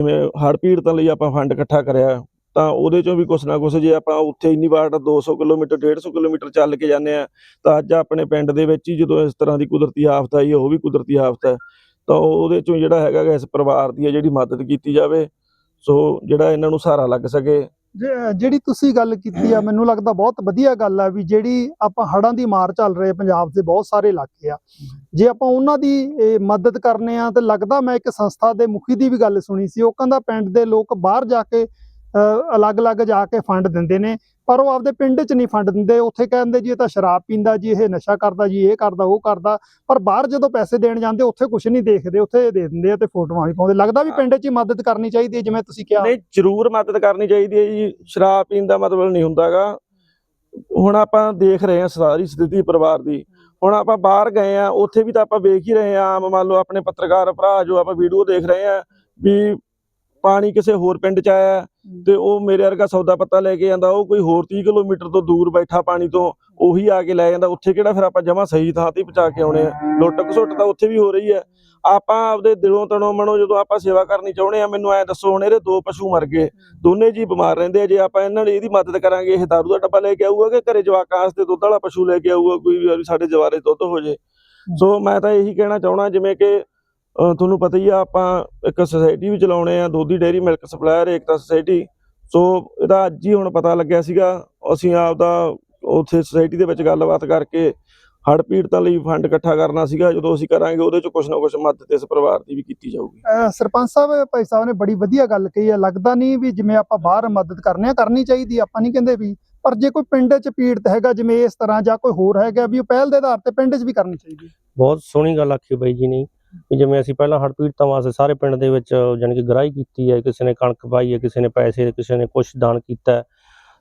ਜਿਵੇਂ ਹੜ੍ਹ ਪੀੜਤਾਂ ਲਈ ਆਪਾਂ ਫੰਡ ਇਕੱਠਾ ਕਰਿਆ, ਤਾਂ ਉਹਦੇ ਚੋਂ ਵੀ ਕੁਛ ਨਾ ਕੁਛ ਜੇ ਆਪਾਂ ਉੱਥੇ ਇੰਨੀ ਵਾਰ 200 ਕਿਲੋਮੀਟਰ 150 ਕਿਲੋਮੀਟਰ ਚੱਲ ਕੇ ਜਾਂਦੇ ਆ ਤਾਂ ਅੱਜ ਆਪਣੇ ਪਿੰਡ ਦੇ ਵਿੱਚ ਹੀ ਜਦੋਂ ਇਸ ਤਰ੍ਹਾਂ ਦੀ ਕੁਦਰਤੀ ਆਫਤ ਆਈ, ਉਹ ਵੀ ਕੁਦਰਤੀ ਆਫਤ ਹੈ। ਤਾਂ ਉਹਦੇ ਚੋਂ ਜਿਹੜਾ ਹੈਗਾ ਇਸ ਪਰਿਵਾਰ ਦੀ ਹੈ ਜਿਹੜੀ ਮਦਦ ਕੀਤੀ ਜਾਵੇ, ਸੋ ਜਿਹੜਾ ਇਹਨਾਂ ਨੂੰ ਸਹਾਰਾ ਲੱਗ ਸਕੇ। ਜਿਹੜੀ ਤੁਸੀਂ ਗੱਲ ਕੀਤੀ ਆ, ਮੈਨੂੰ ਲੱਗਦਾ ਬਹੁਤ ਵਧੀਆ ਗੱਲ ਆ ਵੀ ਜਿਹੜੀ ਆਪਾਂ ਹੜਾਂ ਦੀ ਮਾਰ ਚੱਲ ਰਹੇ ਪੰਜਾਬ ਦੇ ਬਹੁਤ ਸਾਰੇ ਇਲਾਕੇ ਆ। ਜੇ ਆਪਾਂ ਉਹਨਾਂ ਦੀ ਮਦਦ ਕਰਨੇ ਆ ਤੇ ਲੱਗਦਾ ਮੈਂ ਇੱਕ ਸੰਸਥਾ ਦੇ ਮੁਖੀ ਦੀ ਵੀ ਗੱਲ ਸੁਣੀ ਸੀ, ਉਹ ਕਹਿੰਦਾ ਪਿੰਡ ਦੇ ਲੋਕ ਬਾਹਰ ਜਾ ਕੇ ਅਲੱਗ-ਅਲੱਗ ਜਾ ਕੇ ਫੰਡ ਦਿੰਦੇ ਨੇ, ਪਰ ਉਹ ਆਪਦੇ ਪਿੰਡ 'ਚ ਨਹੀਂ ਫੰਡ ਦਿੰਦੇ। ਉੱਥੇ ਕਹਿੰਦੇ ਜੀ ਇਹ ਤਾਂ ਸ਼ਰਾਬ ਪੀਂਦਾ ਜੀ, ਇਹ ਨਸ਼ਾ ਕਰਦਾ ਜੀ, ਇਹ ਕਰਦਾ, ਉਹ ਕਰਦਾ। ਪਰ ਬਾਹਰ ਜਦੋਂ ਪੈਸੇ ਦੇਣ ਜਾਂਦੇ, ਉੱਥੇ ਕੁਝ ਨਹੀਂ ਦੇਖਦੇ, ਉੱਥੇ ਦੇ ਦਿੰਦੇ ਆ ਤੇ ਫੋਟੋਆਂ ਵੀ ਪਾਉਂਦੇ। ਲੱਗਦਾ ਵੀ ਪਿੰਡ 'ਚ ਹੀ ਮਦਦ ਕਰਨੀ ਚਾਹੀਦੀ ਹੈ, ਜਿਵੇਂ ਤੁਸੀਂ ਕਿਹਾ। ਨਹੀਂ, ਜ਼ਰੂਰ ਮਦਦ ਕਰਨੀ ਚਾਹੀਦੀ ਹੈ ਜੀ। ਸ਼ਰਾਬ ਪੀਣ ਦਾ ਮਤਲਬ ਨਹੀਂ ਹੁੰਦਾਗਾ ਹੁਣ ਆਪਾਂ ਦੇਖ ਰਹੇ ਹਾਂ ਸਾਰੀ ਸਥਿਤੀ ਪਰਿਵਾਰ ਦੀ। ਹੁਣ ਆਪਾਂ ਬਾਹਰ ਗਏ ਆ ਉੱਥੇ ਵੀ ਤਾਂ ਆਪਾਂ ਵੇਖ ਹੀ ਰਹੇ ਆ ਮੰਨ ਲਓ ਆਪਣੇ ਪੱਤਰਕਾਰ ਭਰਾ ਜੋ ਆਪਾਂ ਵੀਡੀਓ ਦੇਖ ਰਹੇ ਆ ਵੀ ਪਾਣੀ ਕਿਸੇ ਹੋਰ ਪਿੰਡ ਚ ਆਇਆ ਤੇ ਉਹ ਮੇਰੇ ਵਰਗਾ ਸੌਦਾ ਪੱਤਾ ਲੈ ਕੇ ਜਾਂਦਾ ਉਹ ਕੋਈ ਹੋਰ 30 ਕਿਲੋਮੀਟਰ ਤੋਂ ਦੂਰ ਬੈਠਾ ਪਾਣੀ ਤੋਂ ਉਹੀ ਆ ਕੇ ਲੈ ਜਾਂਦਾ। ਉੱਥੇ ਕਿਹੜਾ ਫਿਰ ਆਪਾਂ ਜਮਾ ਸਹੀ ਥਾਂ ਤੇ ਪਹੁੰਚਾ ਕੇ ਆਉਣੇ ਆ। ਲੁੱਟ ਘਸੁੱਟ ਤਾਂ ਉੱਥੇ ਵੀ ਹੋ ਰਹੀ ਹੈ। ਆਪਾਂ ਆਪਦੇ ਦਿਲੋਂ ਤਣੋਂ ਮਨੋਂ ਜਦੋਂ ਆਪਾਂ ਸੇਵਾ ਕਰਨੀ ਚਾਹੁੰਦੇ ਆ ਮੈਨੂੰ ਐ ਦੱਸੋ ਹੁਣ ਇਹਦੇ ਦੋ ਪਸ਼ੂ ਮਰ ਗਏ। ਦੋਨੇ ਜੀ ਬਿਮਾਰ ਰਹਿੰਦੇ ਆ। ਜੇ ਆਪਾਂ ਇਹਨਾਂ ਦੀ ਇਹਦੀ ਮਦਦ ਕਰਾਂਗੇ ਇਹ ਦਾਰੂ ਦਾ ਡੱਬਾ ਲੈ ਕੇ ਆਊਗਾ ਕਿ ਘਰੇ ਜਵਾਕਾਂ ਵਾਸਤੇ ਦੁੱਧ ਵਾਲਾ ਪਸ਼ੂ ਲੈ ਕੇ ਆਊਗਾ ਕੋਈ ਵੀ ਸਾਡੇ ਜਵਾਰੇ ਦੁੱਧ ਹੋ ਜੇ। ਸੋ ਮੈਂ ਤਾਂ ਇਹੀ ਕਹਿਣਾ ਚਾਹਣਾ ਜਿਵੇਂ ਕਿ ਤੁਹਾਨੂੰ ਪਤਾ ਹੀ ਆ ਆਪਾਂ ਇੱਕ ਸੁਸਾਇਟੀ ਵੀ ਚਲਾਉਣੇ ਆ ਦੋਧੀ dairy milk supplier Ekta society so ਇਹਦਾ ਅੱਜ ਹੀ ਹੁਣ ਪਤਾ ਲੱਗਿਆ ਸੀਗਾ ਅਸੀਂ ਆਪਦਾ ਉੱਥੇ ਸੁਸਾਇਟੀ ਦੇ ਵਿੱਚ ਗੱਲਬਾਤ ਕਰਕੇ ਹੜ੍ਹ ਪੀੜਤਾਂ ਲਈ ਫੰਡ ਇਕੱਠਾ ਕਰਨਾ ਸੀਗਾ ਜਦੋਂ ਅਸੀਂ ਕਰਾਂਗੇ ਉਹਦੇ ਚ ਕੁਝ ਨਾ ਕੁਝ ਮਦਦ ਇਸ ਪਰਿਵਾਰ ਦੀ ਵੀ ਕੀਤੀ ਜਾਊਗੀ। ਸਰਪੰਚ ਸਾਹਿਬ ਭਾਈ ਸਾਹਿਬ ਨੇ ਬੜੀ ਵਧੀਆ ਗੱਲ ਕਹੀ ਹੈ ਲੱਗਦਾ ਨਹੀਂ ਵੀ ਜਿਵੇਂ ਆਪਾਂ ਬਾਹਰ ਮਦਦ ਕਰਨੇ ਆ ਕਰਨੀ ਚਾਹੀਦੀ ਆ, ਆਪਾਂ ਨਹੀਂ ਕਹਿੰਦੇ ਵੀ ਪਰ ਜੇ ਕੋਈ ਪਿੰਡ 'ਚ ਪੀੜਤ ਹੈਗਾ ਜਿਵੇਂ ਇਸ ਤਰ੍ਹਾਂ ਜਾਂ ਕੋਈ ਹੋਰ ਹੈਗਾ ਵੀ ਉਹ ਪਹਿਲ ਦੇ ਆਧਾਰ ਤੇ ਪਿੰਡ 'ਚ ਵੀ ਕਰਨੀ ਚਾਹੀਦੀ। ਬਹੁਤ ਸੋਹਣੀ ਗੱਲ ਆਖੀ ਬਾਈ ਜੀ ਨੇ। ਵੀ ਜਿਵੇਂ ਅਸੀਂ ਪਹਿਲਾਂ ਹੜ੍ਹ ਪੀੜਤਾਂ ਵਾਸਤੇ ਸਾਰੇ ਪਿੰਡ ਦੇ ਵਿੱਚ ਜਾਣੀ ਕਿ ਗ੍ਰਾਹੀ ਕੀਤੀ ਹੈ, ਕਿਸੇ ਨੇ ਕਣਕ ਪਾਈ ਹੈ, ਕਿਸੇ ਨੇ ਪੈਸੇ, ਕਿਸੇ ਨੇ ਕੁਛ ਦਾਨ ਕੀਤਾ ਹੈ,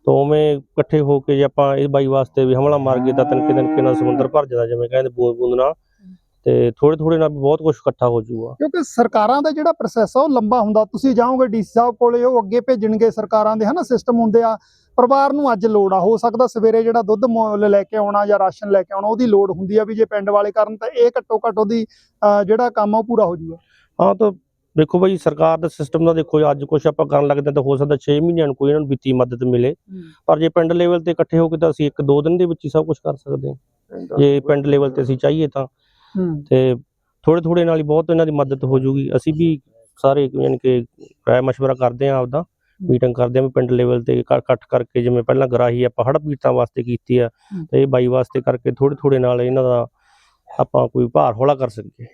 ਤਾਂ ਉਵੇਂ ਇਕੱਠੇ ਹੋ ਕੇ ਜੇ ਆਪਾਂ ਇਹ ਬਾਈ ਵਾਸਤੇ ਵੀ ਹਮਲਾ ਮਾਰ ਗਏ ਤਾਂ ਤਿੰਨ ਤਨਕੇ ਨਾਲ ਸਮੁੰਦਰ ਭਰ ਜਾਂਦਾ, ਜਿਵੇਂ ਕਹਿੰਦੇ ਬੂੰਦ ਬੂੰਦ ਨਾਲ ਤੇ ਥੋੜੇ ਥੋੜੇ ਨਾਲ ਵੀ ਬਹੁਤ ਕੁਝ ਇਕੱਠਾ ਹੋ ਜਾਊਗਾ। ਕਿਉਂਕਿ ਸਰਕਾਰਾਂ ਦਾ ਜਿਹੜਾ ਪ੍ਰੋਸੈਸ ਆ ਉਹ ਲੰਬਾ ਹੁੰਦਾ। ਤੁਸੀਂ ਜਾਓਗੇ ਡੀਸੀ ਸਾਹਿਬ ਕੋਲੇ ਉਹ ਅੱਗੇ ਭੇਜਣਗੇ ਸਰਕਾਰਾਂ ਦੇ ਹਨਾ ਸਿਸਟਮ ਹੁੰਦੇ ਆ। ਪਰਿਵਾਰ ਨੂੰ ਅੱਜ ਲੋੜ ਆ। ਹੋ ਸਕਦਾ ਸਵੇਰੇ ਜਿਹੜਾ ਦੁੱਧ ਮੁੱਲ ਲੈ ਕੇ ਆਉਣਾ ਜਾਂ ਰਾਸ਼ਨ ਲੈ ਕੇ ਆਉਣਾ ਉਹਦੀ ਲੋੜ ਹੁੰਦੀ ਆ ਵੀ ਜੇ ਪਿੰਡ ਵਾਲੇ ਕਰਨ ਤਾਂ ਇਹ ਘੱਟੋ ਘੱਟ ਉਹਦੀ ਜਿਹੜਾ ਕੰਮ ਆ ਉਹ ਪੂਰਾ ਹੋ ਜਾਊਗਾ। ਹਾਂ ਤਾਂ ਦੇਖੋ ਬਾਈ ਸਰਕਾਰ ਦਾ ਸਿਸਟਮ ਦਾ ਦੇਖੋ ਅੱਜ ਕੁਝ ਆਪਾਂ ਕਰਨ ਲੱਗਦੇ ਹਾਂ ਤਾਂ ਹੋ ਸਕਦਾ 6 ਮਹੀਨਿਆਂ ਨੂੰ ਕੋਈ ਇਹਨਾਂ ਨੂੰ ਵਿੱਤੀ ਮਦਦ ਮਿਲੇ। ਪਰ ਜੇ ਪਿੰਡ ਲੈਵਲ ਤੇ ਇਕੱਠੇ ਹੋ ਕੇ ਤਾਂ ਅਸੀਂ ਇੱਕ ਦੋ ਦਿਨ ਦੇ ਵਿੱਚ ਹੀ ਸਭ ਕੁਝ ਕਰ ਸਕਦੇ ਹਾਂ। ਜੇ ਪਿੰਡ ਲੈਵਲ ਤੇ ਅਸੀਂ ਚਾਹੀਏ ਤਾਂ। ਤੇ ਥੋੜੇ ਥੋੜੇ ਨਾਲ ਹੀ ਬਹੁਤ ਇਹਨਾਂ ਦੀ ਮਦਦ ਹੋ ਜੂਗੀ। ਅਸੀਂ ਵੀ ਸਾਰੇ ਯਾਨੀ ਕਿ ਰਾਏ ਮਸ਼ਵਰਾ ਕਰਦੇ ਆਂ ਆਪਦਾ ਮੀਟਿੰਗ ਕਰਦੇ ਆਂ ਵੀ ਪਿੰਡ ਲੈਵਲ ਤੇ ਇਕੱਠ ਕਰਕੇ ਜਿਵੇਂ ਪਹਿਲਾਂ ਗਰਾਹੀ ਆਪਾਂ ਹੜ੍ਹ ਪੀੜਤਾਂ ਵਾਸਤੇ ਕੀਤੀ ਆ। ਤੇ ਇਹ ਬਾਈ ਵਾਸਤੇ ਕਰਕੇ ਥੋੜੇ ਥੋੜੇ ਨਾਲ ਇਹਨਾਂ ਦਾ ਆਪਾਂ ਕੋਈ ਭਾਰ ਹੌਲਾ ਕਰ ਸਕੀਏ।